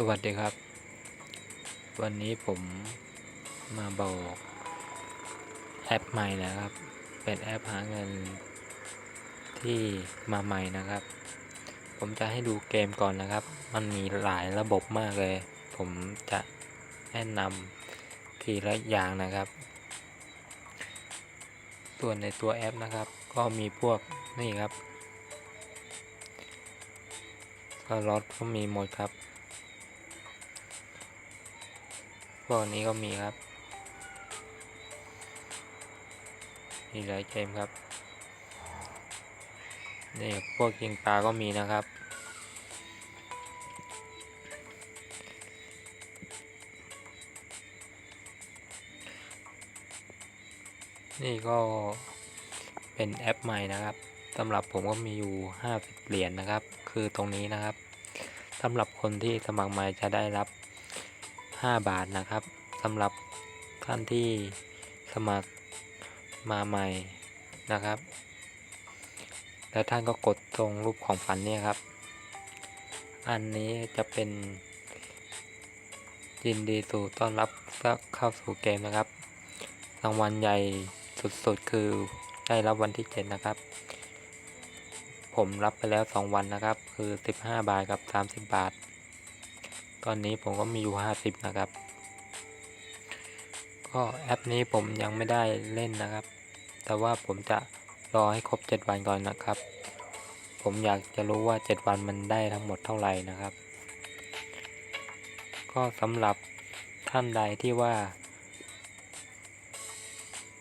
สวัสดีครับ วันนี้ผมมาบอกแอปใหม่นะครับ เป็นแอปหาเงินที่มาใหม่นะครับ ผมจะให้ดูเกมก่อนนะครับ มันมีหลายระบบมากเลย ผมจะแนะนำทีละอย่างนะครับ ส่วนในตัวแอปนะครับ ก็มีพวกนี่ครับสล็อตก็มีหมดครับ พวกนี้ก็มีครับ มีหลายเกมครับนี่พวกยิงปลาก็มีนะครับ นี่ก็เป็นแอปใหม่นะครับสำหรับผมก็มีอยู่ 50 เหรียญนนะครับ คือตรงนี้นะครับสำหรับคนที่สมัครใหม่จะได้รับ 5 บาทนะครับสำหรับท่านที่สมัครมาใหม่นะครับ แล้วท่านก็กดตรงรูปของฝันเนี่ยครับ อันนี้จะเป็นยินดีสู่ต้อนรับเข้าสู่เกมนะครับ รางวัลใหญ่สุดๆ คือได้รับวันที่ 7 นะครับ ผมรับไปแล้ว 2 วันนะครับ คือ 15 บาทกับ 30 บาท ตอนนี้ผมก็มีอยู่ 50 นะครับ ก็แอปนี้ผมยังไม่ได้เล่นนะครับ แต่ว่าผมจะรอให้ครบ 7 วันก่อนนะครับ ผมอยากจะรู้ว่า 7 วันมันได้ทั้งหมดเท่าไหร่นะครับ ก็สำหรับท่านใดที่ว่า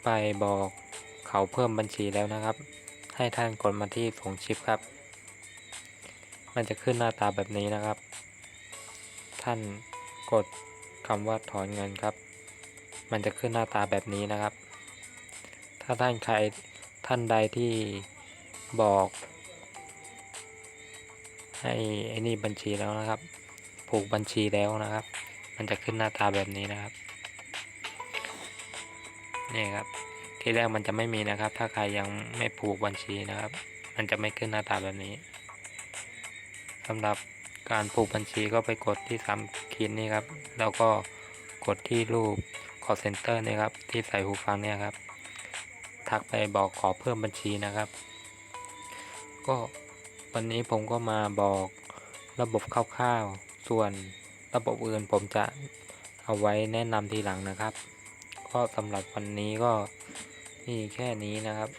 ไปบอกเขาเพิ่มบัญชีแล้วนะครับ ให้ท่านกดมาที่ส่งชิปครับ มันจะขึ้นหน้าตาแบบนี้นะครับ ท่านกดคำว่าถอนเงินครับ มันจะขึ้นหน้าตาแบบนี้นะครับ ถ้าท่านใครท่านใดที่บอก ให้ไอ้นี่บัญชีแล้วนะครับ ผูกบัญชีแล้วนะครับ มันจะขึ้นหน้าตาแบบนี้นะครับนี่ครับที่แรกมันจะไม่มีนะครับ ถ้าใครยังไม่ผูกบัญชีนะครับ มันจะไม่ขึ้นหน้าตาแบบนี้สำหรับ การผูกบัญชีก็ไปกดที่สามขีดนี่ครับ แล้วก็กดที่รูป call center นี่ครับ ที่ใส่หูฟังเนี่ยครับ ทักไปบอกขอเพิ่มบัญชีนะครับ ก็วันนี้ผมก็มาบอกระบบคร่าวๆ ส่วนระบบอื่นผมจะเอาไว้แนะนำทีหลังนะครับ ก็สำหรับวันนี้ก็มีแค่นี้นะครับ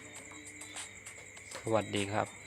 สวัสดีครับ